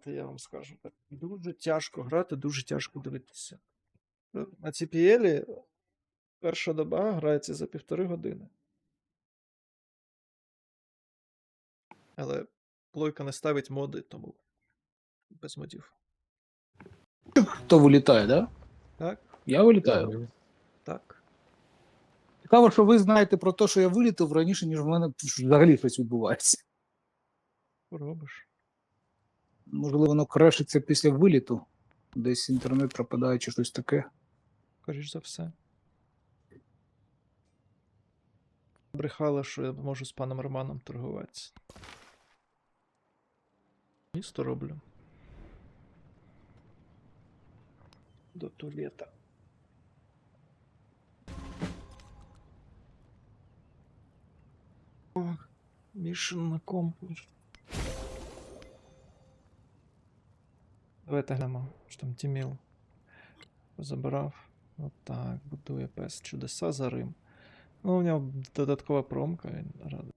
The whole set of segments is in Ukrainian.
грати, я вам скажу. Так, дуже тяжко грати, дуже тяжко дивитися. Е, На CPL перша доба грається за півтори години. Але плойка не ставить моди, тому без модів. Хто вилітає, да? Так? Я вилітаю. Так. Цікаво, що ви знаєте про те, що я вилітав раніше, ніж в мене взагалі щось відбувається. Робиш. Можливо, воно крешиться після виліту. Десь інтернет пропадає чи щось таке. Скоріш за все. Брехала, що я можу з паном Романом торгуватися. Місто роблю. До туалета. О, Mission на комплекс. Давайте глянемо, що там Тіміл забрав. Отак, будує пес чудеса за Рим. Ну, у нього додаткова промка.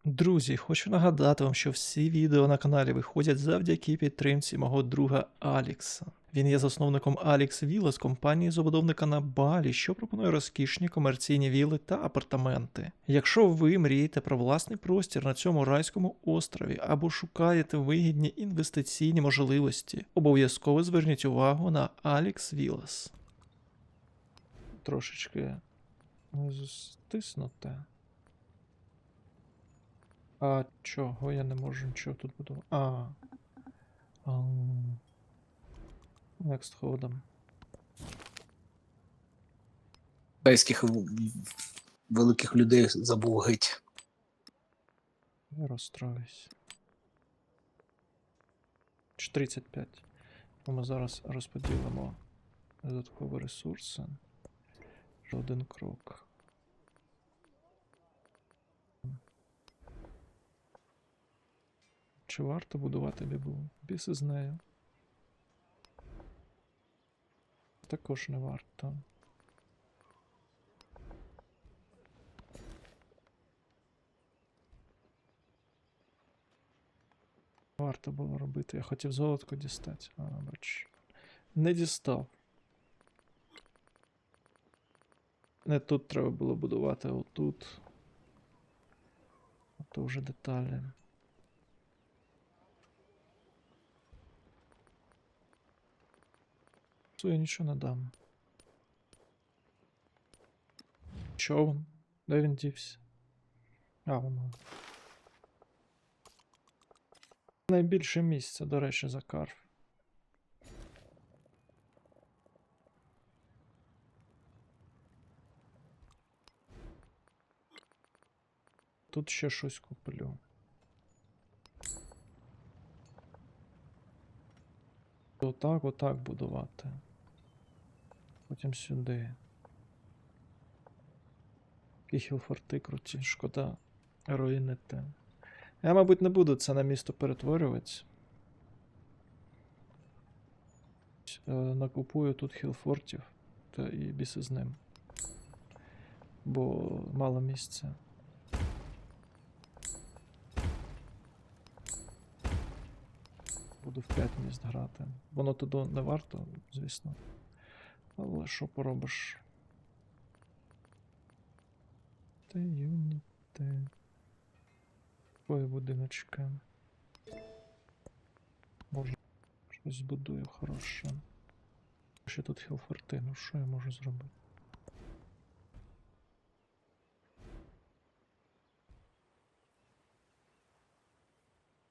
Друзі, хочу нагадати вам, що всі відео на каналі виходять завдяки підтримці мого друга Алікса. Він є засновником Alex Villa з компанії забудовника на Балі, що пропонує розкішні комерційні віли та апартаменти. Якщо ви мрієте про власний простір на цьому райському острові або шукаєте вигідні інвестиційні можливості, обов'язково зверніть увагу на Alex Villas. Трошечки стиснуте. А чого я не можу нічого тут будувати? А. ам. Next ходом. Китайських великих людей забув геть. Я розстроюсь. 35. Ми зараз розподілимо додаткові ресурси. Ще Один крок. Чи варто будувати бібу? Біс із нею. Також не варто. Варто було робити. Я хотів золотко дістати. А, бач. Не дістав. Не тут треба було будувати, а отут. А то вже деталі. Цу я нічого не дам. Човен? Де він дівся? А, воно. Найбільше місце, до речі, за карф. Тут ще щось куплю. Отак, отак будувати. Потім сюди. Які хілфорти круті, шкода руїнити. Я, мабуть, не буду це на місто перетворювати. Е, Накупую тут хілфортів та і біси з ним. Бо мало місця. Буду в 5 міст грати. Воно туди не варто, звісно. Але що поробиш? Та юніти. Ой, будиночки. Може, щось збудую хороше. Ще тут хілфорти, ну що я можу зробити?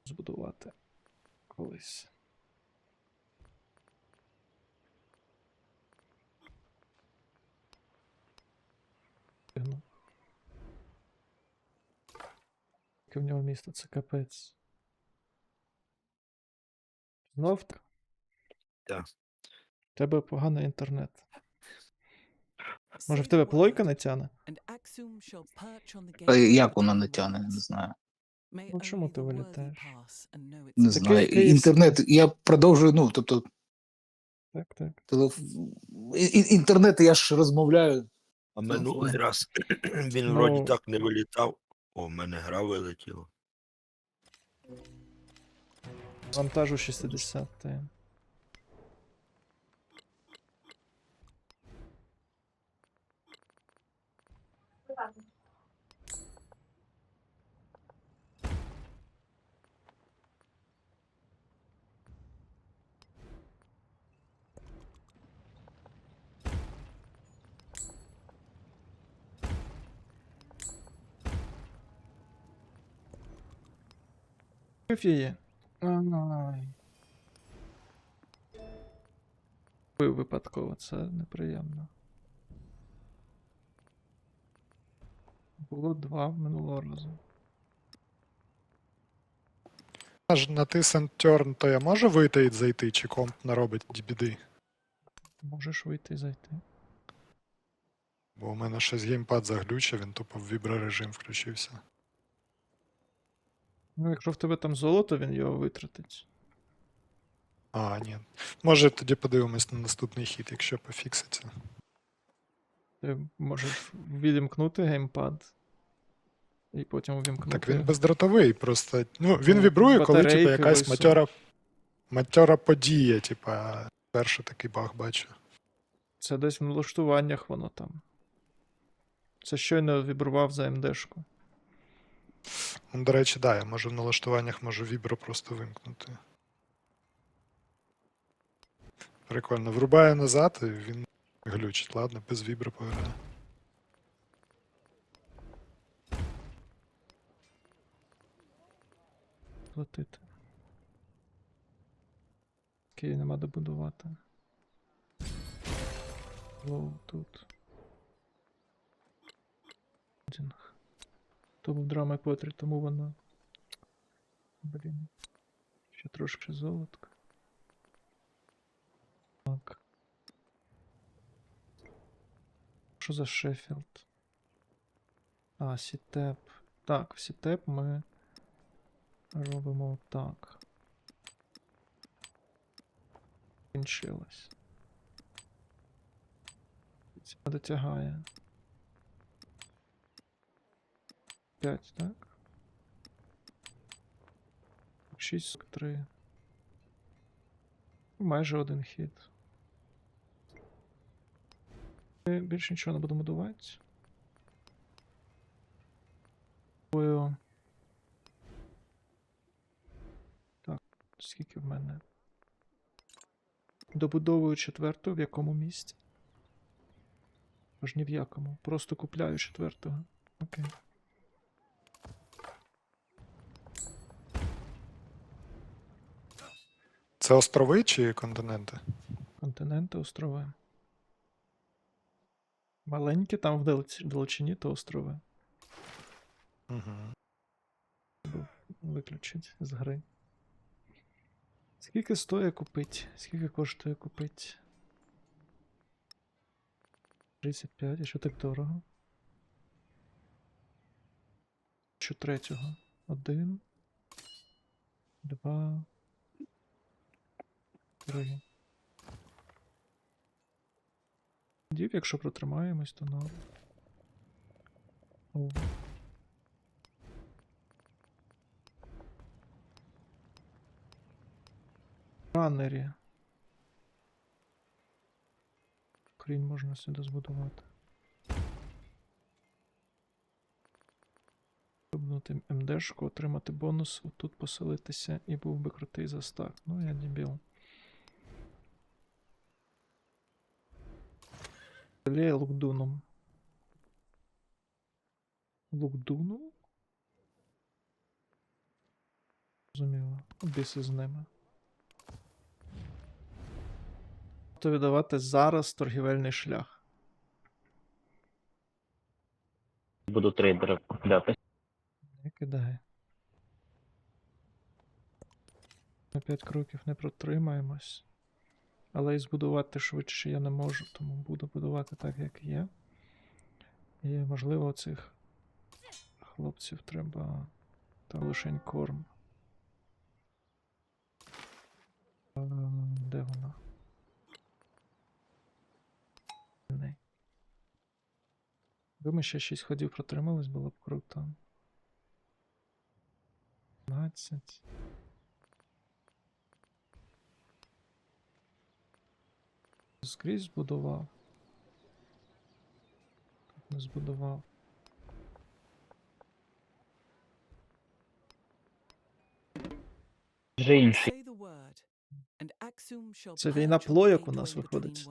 Збудувати колись. Ну. Яке в нього місто, це капець. Знов так? Так. У тебе поганий інтернет. Може в тебе плойка не тяне? Та як вона не тягне, не знаю. Ну, чому ти вилітаєш? Не знаю. Київ- Інтернет, я продовжую, ну, тобто, Так, так. телеф... і- і- інтернет я ж розмовляю. А Ну, минулий ну. раз він Ну. вроді так не вилітав. О, в мене гра вилетіла. Вантажу 60. Її. Ай. Вбив випадково, це неприємно. Було два минулого разу. Аж натисен turn, то я можу вийти і зайти, чи комп наробить біди? Можеш вийти і зайти. Бо у мене щось геймпад заглючив, він тупо в віброрежим включився. Ну, якщо в тебе там золото, він його витратить. А, ні. Може тоді подивимось на наступний хід, якщо пофікситься. Ти можеш відімкнути геймпад. І потім увімкнути. Так він бездротовий, просто. Ну, він Ну, вібрує, коли типу, якась матьора, матьора подія, типа, перший такий баг бачу. Це десь в налаштуваннях воно там. Це щойно вібрував за МДшку. Ну, до речі, да, я можу в налаштуваннях можу вібро просто вимкнути. Прикольно. Врубаю назад, і він глючить. Ладно, без вібро пограю. Платити. Окей, нема де будувати. Лоу тут. Дінг. То був драма Потрі, тому вона. Блін. Ще трошки золотка. Так. Що за Шеффілд? А, Сітеп. Так, Сітеп ми робимо так. Кінчилось. Це дотягає. 5, так? 6, 3. Майже один хід. Більше нічого не будемо будувати. Так, скільки в мене? Добудовую четверту в якому місці? Аж ні в якому. Просто купляю четвертого. Окей. Це острови чи континенти? Континенти, острови. Маленькі там в далеч- далечині то острови. Угу. Виключить з гри. Скільки стоїть купить? Скільки коштує купить? 35, і що так дорого? Що третього? Один. Два. Три. Дів, якщо протримаємось, то норм. О. Раннері. Крінь можна сюди збудувати. МДшку, отримати бонус, отут поселитися і був би крутий застак. Ну, я дебіл. Лє лукдуном. Лукдуном? Зрозуміло. Біси з ними. То віддавати зараз торгівельний шлях. Буду трейдера купляти. Не кидай. На 5 кроків не протримаємось. Але і збудувати швидше я не можу, тому буду будувати так, як є. І можливо цих хлопців треба та лишень корм. Де вона? Не. Якби ми ще 6 ходів протримались, було б круто. 15. Скрізь збудував. Тут не збудував. Вже інший. Це війна плойок у нас виходить.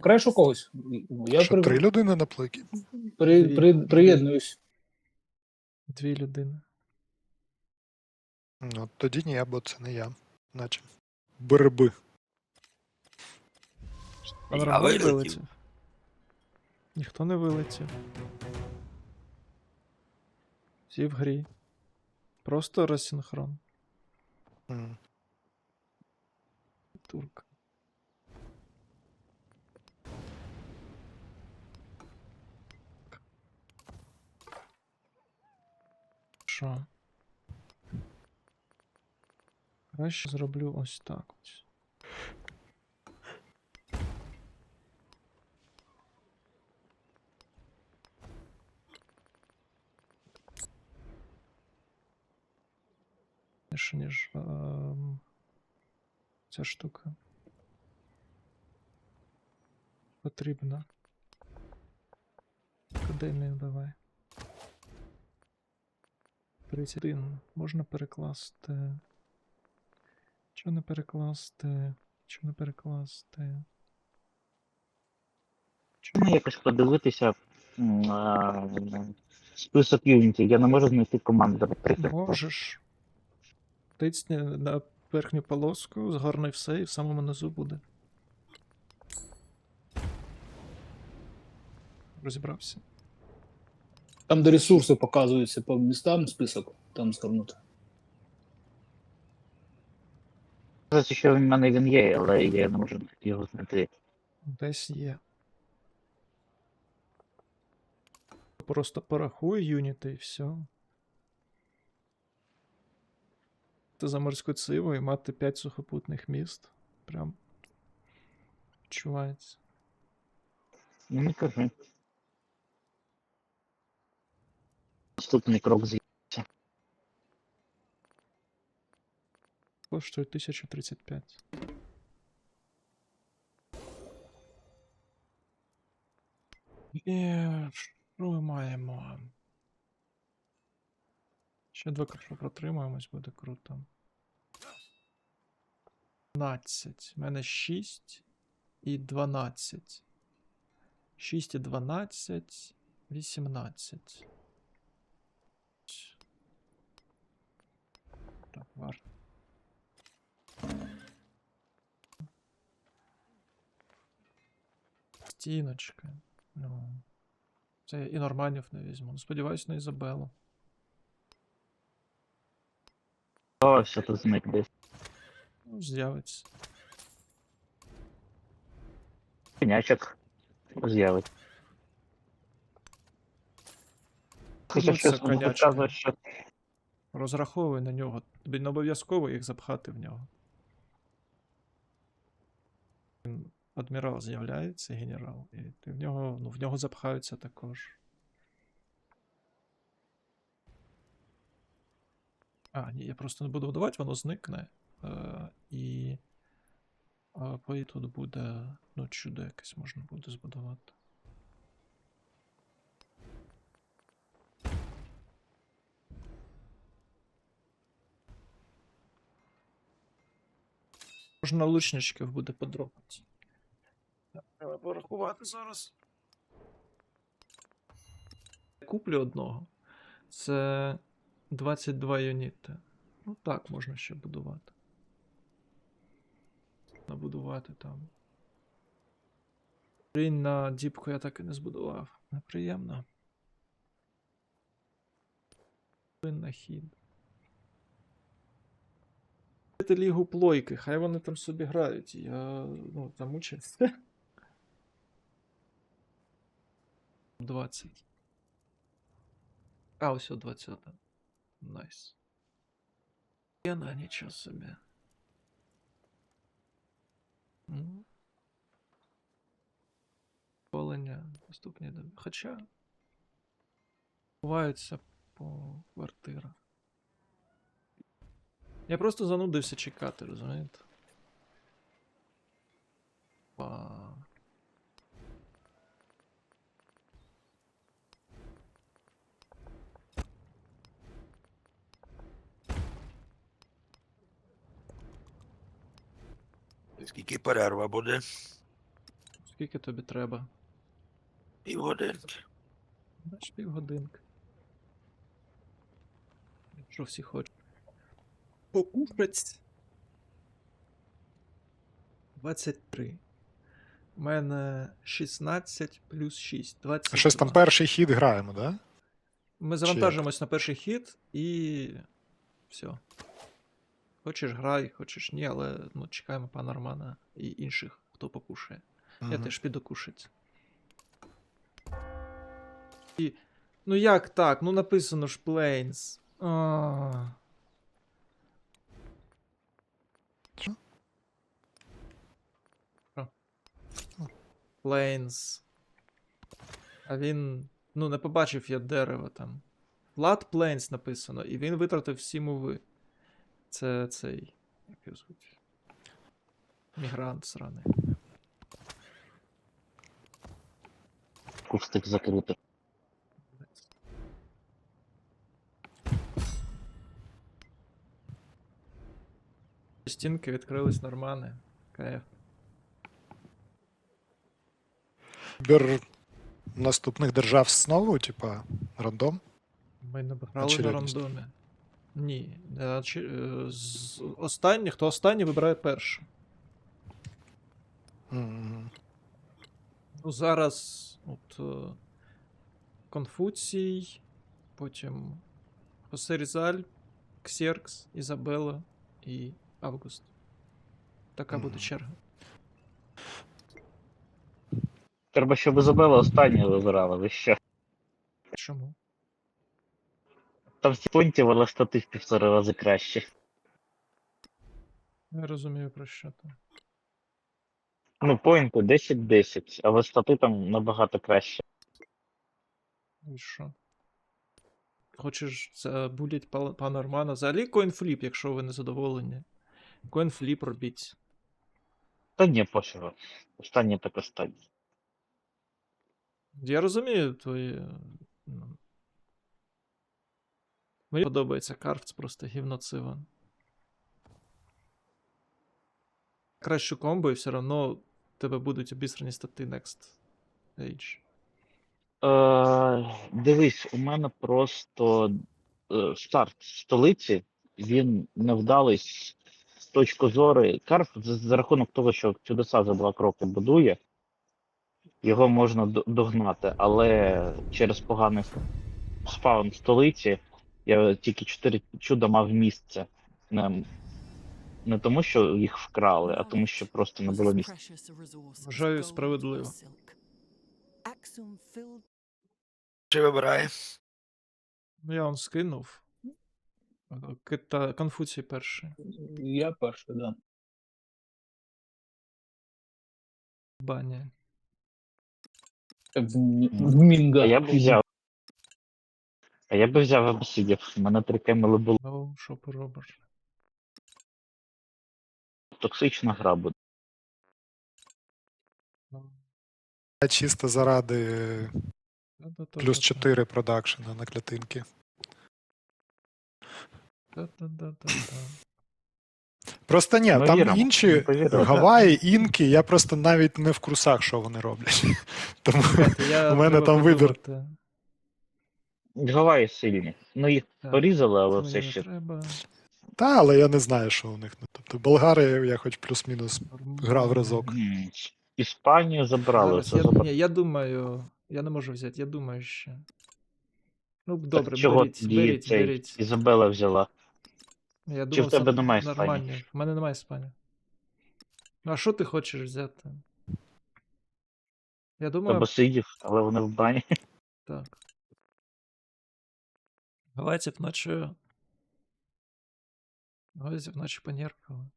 Креш у когось? Я Що, при, три людини на плейкі? при, при, приєднуюсь. Дві людини. Ну, тоді ні, бо це не я. Наче. Береби. А нормально вилетів. вилетів? Ніхто не вилетів. Всі в грі. Просто розсинхрон. М. Турка. Що? Краще зроблю ось так ось. Ніж ем, ця штука. Потрібна. Не давай. 31. Можна перекласти. Чого не перекласти? Чого не перекласти? Чому якось подивитися м, а, список Unity? Я не можу знайти команду, наприклад. Можеш. Тицні на верхню полоску, згорни все і в самому низу буде. Розібрався. Там, де ресурси показуються по містам, список, там згорнути. Кажуть, що в мене він є, але я не можу його знайти. Десь є. Просто порахуй юніти і все. Ти за морську циву і мати 5 сухопутних міст. Прям. Відчувається. Ну, не кажи. Наступний крок з Коштує 1035. І що ми маємо? Ще два кроки протримаємось, буде круто. 12. У мене 6 і 12. 6 і 12. 18. Так, варто. Стіночка. Ну. Це я і нормальнів не візьму. Ну, Сподіваюсь на Ізабелу. О, що тут зник десь. Ну, з'явиться. Пенячок з'явить. Хоча Ну, це щось воно конячка. показує, що Розраховуй на нього. Тобі не обов'язково їх запхати в нього. Він- Адмірал з'являється, генерал, і ти в нього, ну, в нього запхаються також. А, ні, я просто не буду будувати, воно зникне. Е, і. А тут буде. Ну, чудо якесь можна буде збудувати. Можна лучничків буде подробити. Порахувати зараз. Куплю одного. Це 22 юніти. Ну так, можна ще будувати. Набудувати там. Блін, на діпку я так і не збудував. Неприємно. На хід. Це лігу плойки, хай вони там собі грають. Я ну, замучився. 20. А, ось о 20. Найс. Я на нічого собі. Ну. Полення наступні доби. Хоча. Буваються по квартирах. Я просто занудився чекати, розумієте? Скільки перерва буде? Скільки тобі треба? Півгодинки. Бач, півгодинки. Якщо всі хочуть. Покушать. 23. У мене 16 плюс 6. 22. Щось там перший хід граємо, да? Ми завантажимось на перший хід і. все. Хочеш грай, хочеш ні, але ну, чекаємо пана Романа і інших, хто покушає. Я теж піду кушать. І... Ну як так? Ну написано ж Planes. А. Що? Що? А він. Ну, не побачив я дерева там. Vlad Plains написано, і він витратив всі мови. Це цей. Як його звуть? Мігрант сраний. Кустик закрити. Стінки відкрились нормально. Кайф. Вибір наступних держав знову, типа, рандом. Ми не грали на Очередність. рандомі. Ні. е, е, З останніх, хто останній вибирає перший. Мгм. Ну, зараз от, е, Конфуцій, потім Хосе Різаль, Ксеркс, Ізабела і Август. Така буде черга. Треба, щоб Ізабела останнє вибирала, ви що? Чому? Там всі понтів, але штати в півтори рази краще. Не розумію про що там. Ну, поінти 10-10, але стати там набагато краще. І що? Хочеш забулять па- пана Романа? Взагалі коінфліп, якщо ви не задоволені. Коінфліп робіть. Та ні, пофігу. Останнє так останнє. Я розумію твої. ну. Мені подобається карт, просто гівноциван. Кращу комбо, і все одно тебе будуть обісрані стати next age. Е, дивись, у мене просто е, старт столиці, він невдалий з точки зору. Карф за, за рахунок того, що чудеса за два кроки будує, його можна догнати, але через поганий спаун столиці я тільки чотири чуда мав місце. Не, не тому, що їх вкрали, а тому, що просто не було місця. Вважаю справедливо. Чи вибирає? Ну, я вам скинув. Кита... Конфуцій перший. Я перший, да. Баня. В, в Мінга. А я б взяв. А я б взяв абсидів. У мене три кемели було Ну, що поробиш? токсична гра буде. Ну, Я чисто заради та-та-та-та-та. плюс 4 продакшена на клятинки. Просто ні, Ми там віримо, ми інші. Гаваї, інки, я просто навіть не в курсах, що вони роблять. Тому Чекайте, я У мене треба там вибір. подумати. Гаваї сильні. Ну їх Так, порізали, але все ще. треба. Та, але я не знаю, що у них. Ну, тобто болгари я хоч плюс-мінус грав разок. М, Іспанію забрали. Зараз, Це я, забрали. ні, я думаю, я не можу взяти, я думаю ще. Ну, добре, Чого беріть, тоді беріть, цей беріть. Ізабела взяла? Я Чи в тебе немає Іспанії? В мене немає Іспанії. Ну, а що ти хочеш взяти? Я думаю, Абасидів, але вони в бані. так. Гавайців наче. Гавайців наче понеркали.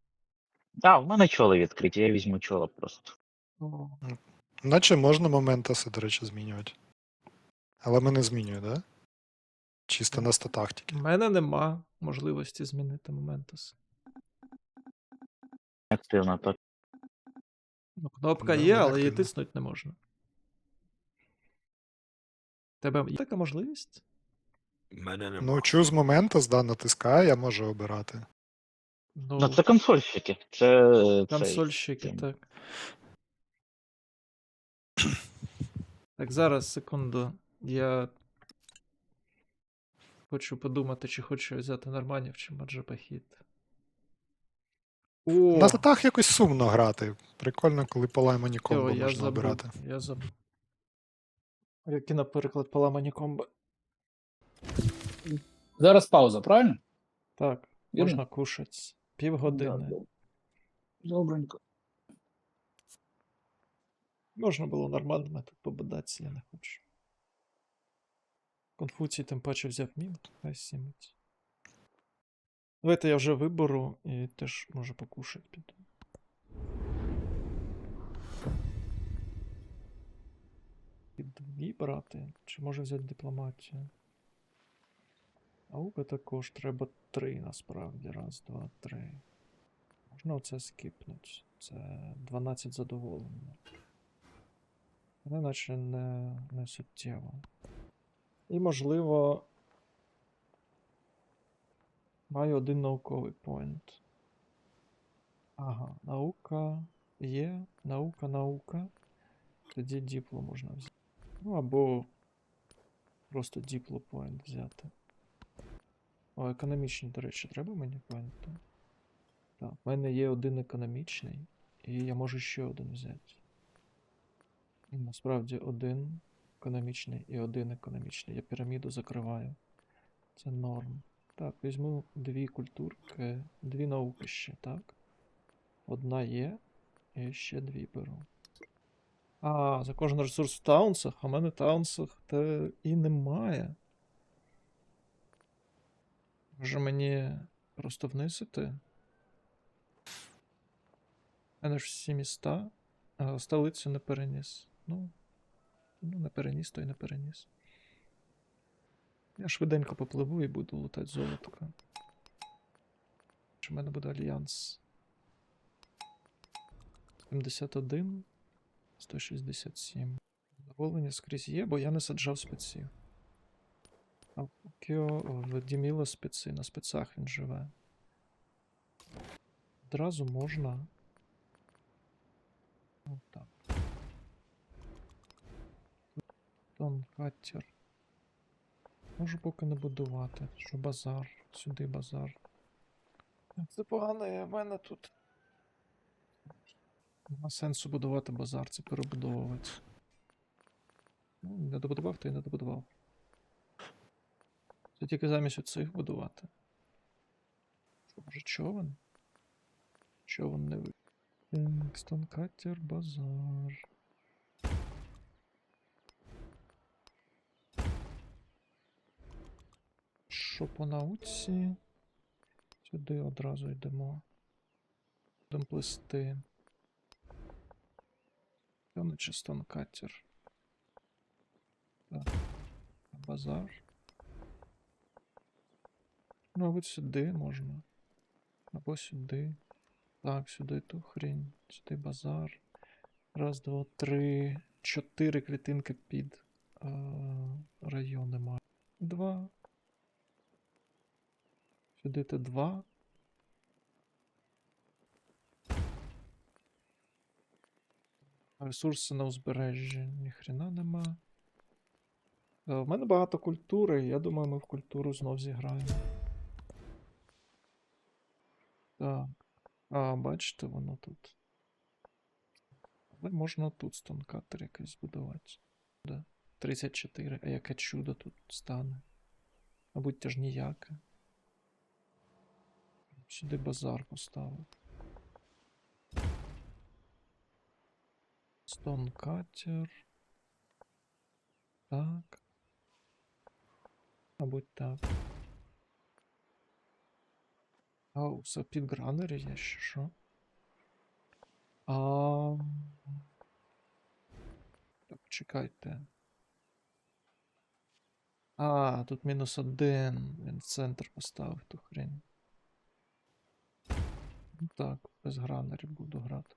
А, в мене чоли відкриті, я візьму чола просто. О, Наче можна моментаси, до речі, змінювати. Але ми не змінюємо, да? Чисто на статах У тільки. мене нема можливості змінити Моментус. Активно так. Ну, кнопка Да, є, не але її активно. тиснути не можна. Тебе є така можливість? Мене Ну, немає. choose Momentus, да, натискаю, я можу обирати. Ну, Ну, це консольщики. Це цей, консольщики, цей. так. Так, зараз, секунду. Я хочу подумати, чи хочу я взяти норманів, чи маджапахіт. О, На татах якось сумно грати. Прикольно, коли поламані всьо, комбо я можна забув. обирати. Я забув. Який, наприклад, поламані комби. Зараз пауза, правильно? Так, Вірно? можна кушати. Півгодини. Да, Добренько. Можна було нормальними тут побудатися, я не хочу. Конфуцій тим паче взяв мін, хай сімить. Давайте я вже виберу і теж можу покушати піду. І брати? Чи може взяти дипломатію? Наука також треба три насправді. Раз, два, три. Можна оце скіпнуть. Це 12 задоволення. Але наче не, не суттєво. І, можливо, маю один науковий поінт. Ага, наука є, наука, наука. Тоді діпло можна взяти. Ну або просто діпло поінт взяти. О, економічний, до речі, треба мені поінти? Так, в мене є один економічний, і я можу ще один взяти. Насправді один економічний і один економічний. Я піраміду закриваю. Це норм. Так, візьму дві культурки, дві науки ще, так? Одна є, і ще дві беру. А, за кожен ресурс в таунсах, а в мене таунсах та і немає. Може мені просто вниз іти? Мене ж всі міста. А, столицю не переніс. Ну, ну, не переніс, то й не переніс. Я швиденько попливу і буду лутати золотко. Чи в мене буде альянс? 71, 167. Задоволення скрізь є, бо я не саджав спеців. А Кіо в Діміло специ, на спецах він живе. Одразу можна. Отак. Там катер. Можу поки не будувати. Що базар. Сюди базар. Це погано, в мене тут. Нема сенсу будувати базар, це перебудовувати. Ну, не добудував, то й не добудував. Це тільки замість оцих будувати. Що, може човен? Човен не ви. Кінгстон катер, базар. Що по науці? Сюди одразу йдемо. Будемо плисти. Чистон катер. Так. Базар. Мабуть, сюди можна. Або сюди. Так, сюди ту хрінь. Сюди базар. Раз, два, три. Чотири клітинки під е, райони маю. Два. Сюди те два. Ресурси на узбережжі. Ніхрена нема. Е, В мене багато культури, я думаю, ми в культуру знов зіграємо. Так. А, бачите, воно тут. Але можна тут стонкатор якийсь збудувати. Да. 34. А яке чудо тут стане? Мабуть, теж ніяке. Сюди базар поставив. Стонкатер. Так. Мабуть, так. Ау, це підгранери є ще що? А... Так, чекайте. А, тут мінус один. Він центр поставив ту хрень. Так, без гранерів буду грати.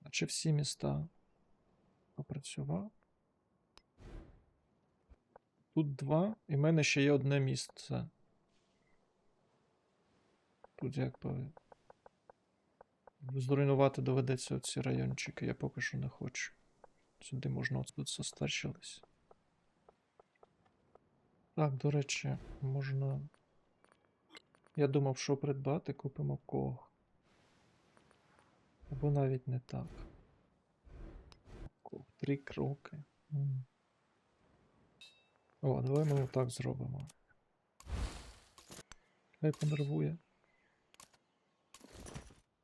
Наче всі міста попрацював. Тут два, і в мене ще є одне місце. Тут якби. Зруйнувати доведеться ці райончики, я поки що не хочу. Сюди можна от тут состачились. Так, до речі, можна. Я думав, що придбати, купимо ког. Або навіть не так. Ког. Три кроки. М. О, давай ми так зробимо. Хай понервує.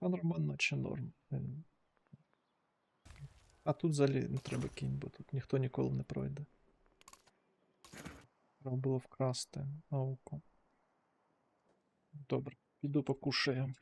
А нормально чи норм. Він- А тут взагалі не треба кінь, бо тут ніхто ніколи не пройде. Треба було вкрасти науку. Добре, піду покушаю.